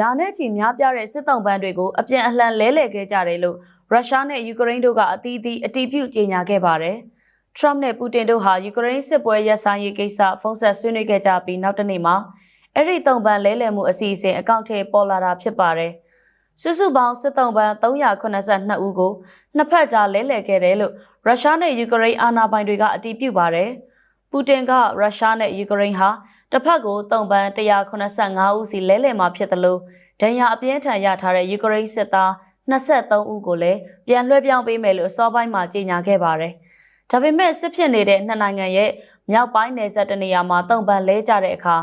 ရာနဲ့ချီများပြားတဲ့စစ်တုံးပန်းတွေကိုအပြန်အလှန်လဲလှယ်ခဲ့ကြတယ်လို့ရုရှားနဲ့ယူကရိန်းတို့ကအသီးသီးအတီးပြုတ်ကြေညာခဲ့ပါတယ်။ Trump နဲ့ပူတင်တို့ဟာယူကရိန်းစစ်ပွဲရပ်ဆိုင်းရေးကိစ္စဖုန်းဆက်ဆွေးနွေးခဲ့ကြပြီးနောက်တစ်နေ့မှာအဲ့ဒီတုံးပန်းလဲလှယ်မှုအစီအစဉ်အကောင့်ထဲပေါ်လာတာဖြစ်ပါတယ်။စုစုပေါင်းစစ်တုံးပန်း382ဦးကိုနှစ်ဖက်ကြားလဲလှယ်ခဲ့တယ်လို့ရုရှားနဲ့ယူကရိန်းအာဏာပိုင်တွေကအတည်ပြုပါတယ်။ပူတင်ကရုရှားနဲ့ယူကရိန်းဟာ တစ်ဖက်ကိုတုံပန်း185ဦးစီလဲလှယ်မှာဖြစ်တယ်လို့ဒဏ်ရာအပြင်းထန်ရထားတဲ့ယူကရိန်းစစ်သား23ဦးကိုလည်းပြန်လွှဲပြောင်းပေးမယ်လို့အစောပိုင်းမှာကြေညာခဲ့ပါတယ်။ဒါပေမဲ့စစ်ဖြစ်နေတဲ့နှစ်နိုင်ငံရဲ့မြောက်ပိုင်းနယ်စပ်တနေရာမှာတုံပန်းလဲကြတဲ့အခါ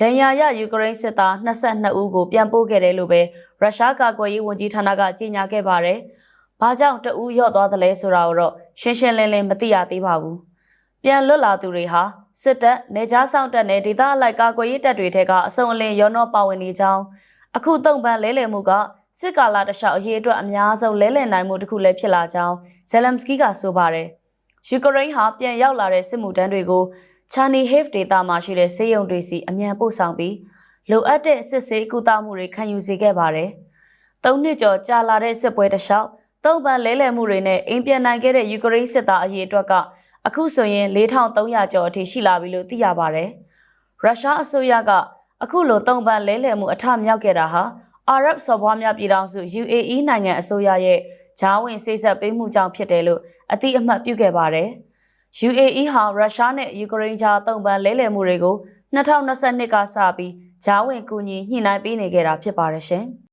ဒဏ်ရာရယူကရိန်းစစ်သား22ဦးကိုပြန်ပို့ခဲ့တယ်လို့ပဲရုရှားကာကွယ်ရေးဝန်ကြီးဌာနကကြေညာခဲ့ပါတယ်။ဘာကြောင့်တဦးရော့သွားသလဲဆိုတာကိုတော့ရှင်းရှင်းလင်းလင်းမသိရသေးပါဘူး။ ပြန်လွတ်လာသူတွေဟာစစ်တပ်၊နေကြားဆောင်တပ်နဲ့ဒေသအလိုက်ကာကွယ်ရေးတပ်တွေထက်ကအစုံအလင်ရောနှောပါဝင်နေကြောင်းအခုတုံ့ပန်းလဲလှယ်မှုကစစ်ကာလတလျှောက်အရေးအတွက်အများဆုံးလဲလှယ်နိုင်မှုတစ်ခုလည်းဖြစ်လာကြောင်းဇယ်လမ်စကီကဆိုပါတယ်။ယူကရိန်းဟာပြန်ရောက်လာတဲ့စစ်မှုတန်းတွေကိုချာနီဟေဖ်ဒေတာမှာရှိတဲ့စေယုံတွေစီအမြန်ပို့ဆောင်ပြီးလိုအပ်တဲ့စစ်ဆေးကုသမှုတွေခံယူစေခဲ့ပါတယ်။သုံးနှစ်ကျော်ကြာလာတဲ့စစ်ပွဲတစ်လျှောက်တုံ့ပန်းလဲလှယ်မှုတွေနဲ့အိမ်ပြန်နိုင်ခဲ့တဲ့ယူကရိန်းစစ်သားအရေးအတွက်က အခုဆိုရင်4300ကျော်အထိရှိလာပြီလို့သိရပါတယ်။ရုရှားအစိုးရကအခုလိုတုံ့ပန်းလဲလှယ်မှုအထမြောက်ခဲ့တာဟာအာရပ်စော်ဘွားများပြည်ထောင်စု UAE နိုင်ငံအစိုးရရဲ့ဂျားဝင်စိတ်ဆက်ပေးမှုကြောင့်ဖြစ်တယ်လို့အတိအမှတ်ပြုခဲ့ပါတယ်။ UAE ဟာရုရှားနဲ့ယူကရိန်းကြားတုံ့ပန်းလဲလှယ်မှုတွေကို2022ကစပြီးဂျားဝင်ကူညီညှိနှိုင်းပေးနေခဲ့တာဖြစ်ပါတယ်ရှင်။